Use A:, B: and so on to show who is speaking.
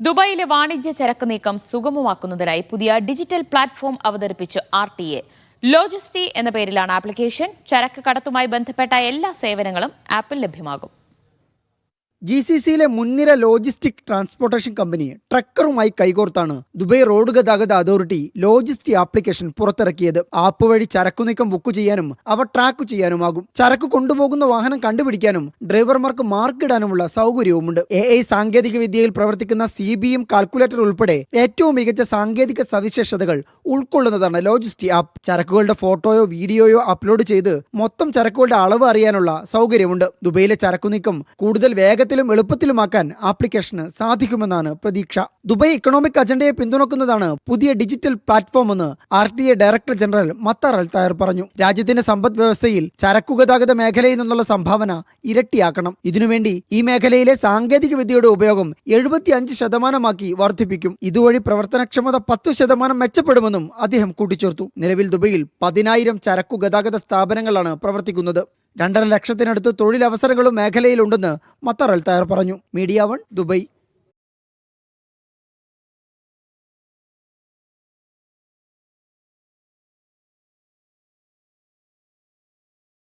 A: ദുബായിലെ വാണിജ്യ ചരക്ക് നീക്കം സുഗമമാക്കുന്നതിനായി പുതിയ ഡിജിറ്റൽ പ്ലാറ്റ്ഫോം അവതരിപ്പിച്ച് ആർ ടി എ. ലോജിസ്റ്റി എന്ന പേരിലാണ് ആപ്ലിക്കേഷൻ. ചരക്ക് കടത്തുമായി ബന്ധപ്പെട്ട എല്ലാ സേവനങ്ങളും ആപ്പിൽ ലഭ്യമാകും.
B: ജി സി സിയിലെ മുൻനിര ലോജിസ്റ്റിക് ട്രാൻസ്പോർട്ടേഷൻ കമ്പനി ട്രക്കറുമായി കൈകോർത്താണ് ദുബൈ റോഡ് ഗതാഗത അതോറിറ്റി ലോജിസ്റ്റി ആപ്ലിക്കേഷൻ പുറത്തിറക്കിയത്. ആപ്പ് വഴി ചരക്കു നീക്കം ബുക്ക് ചെയ്യാനും അവ ട്രാക്ക് ചെയ്യാനുമാകും. ചരക്ക് കൊണ്ടുപോകുന്ന വാഹനം കണ്ടുപിടിക്കാനും ഡ്രൈവർമാർക്ക് മാർക്ക് ഇടാനുമുള്ള സൗകര്യവുമുണ്ട്. എ ഐ സാങ്കേതിക വിദ്യയിൽ പ്രവർത്തിക്കുന്ന സി ബി എം കാൽക്കുലേറ്റർ ഉൾപ്പെടെ ഏറ്റവും മികച്ച സാങ്കേതിക സവിശേഷതകൾ ഉൾക്കൊള്ളുന്നതാണ്. ലോജിസ്റ്റി ആപ്പ് ചരക്കുകളുടെ ഫോട്ടോയോ വീഡിയോയോ അപ്ലോഡ് ചെയ്ത് മൊത്തം ചരക്കുകളുടെ അളവ് അറിയാനുള്ള സൗകര്യമുണ്ട്. ദുബൈയിലെ ചരക്കു നീക്കം കൂടുതൽ വേഗത്തിലും എളുപ്പത്തിലുമാക്കാൻ ആപ്ലിക്കേഷന് സാധിക്കുമെന്നാണ് പ്രതീക്ഷ. ദുബൈ ഇക്കണോമിക് അജണ്ടയെ പിന്തുണക്കുന്നതാണ് പുതിയ ഡിജിറ്റൽ പ്ലാറ്റ്ഫോം എന്ന് R T A director general Mattar Al Tayer പറഞ്ഞു. രാജ്യത്തിന്റെ സമ്പദ് വ്യവസ്ഥയിൽ ചരക്കു ഗതാഗത മേഖലയിൽ നിന്നുള്ള സംഭാവന ഇരട്ടിയാക്കണം. ഇതിനുവേണ്ടി ഈ മേഖലയിലെ സാങ്കേതിക വിദ്യയുടെ ഉപയോഗം എഴുപത്തിയഞ്ച് ശതമാനമാക്കി വർദ്ധിപ്പിക്കും. ഇതുവഴി പ്രവർത്തനക്ഷമത പത്തു ശതമാനം മെച്ചപ്പെടുമെന്നും അദ്ദേഹം കൂട്ടിച്ചേർത്തു. നിലവിൽ ദുബൈയിൽ പതിനായിരം ചരക്കു ഗതാഗത സ്ഥാപനങ്ങളാണ് പ്രവർത്തിക്കുന്നത്. രണ്ടര ലക്ഷത്തിനടുത്ത് തൊഴിലവസരങ്ങളും മേഖലയിലുണ്ടെന്ന് മത്തറൽ തയർ പറഞ്ഞു. Media one Dubai.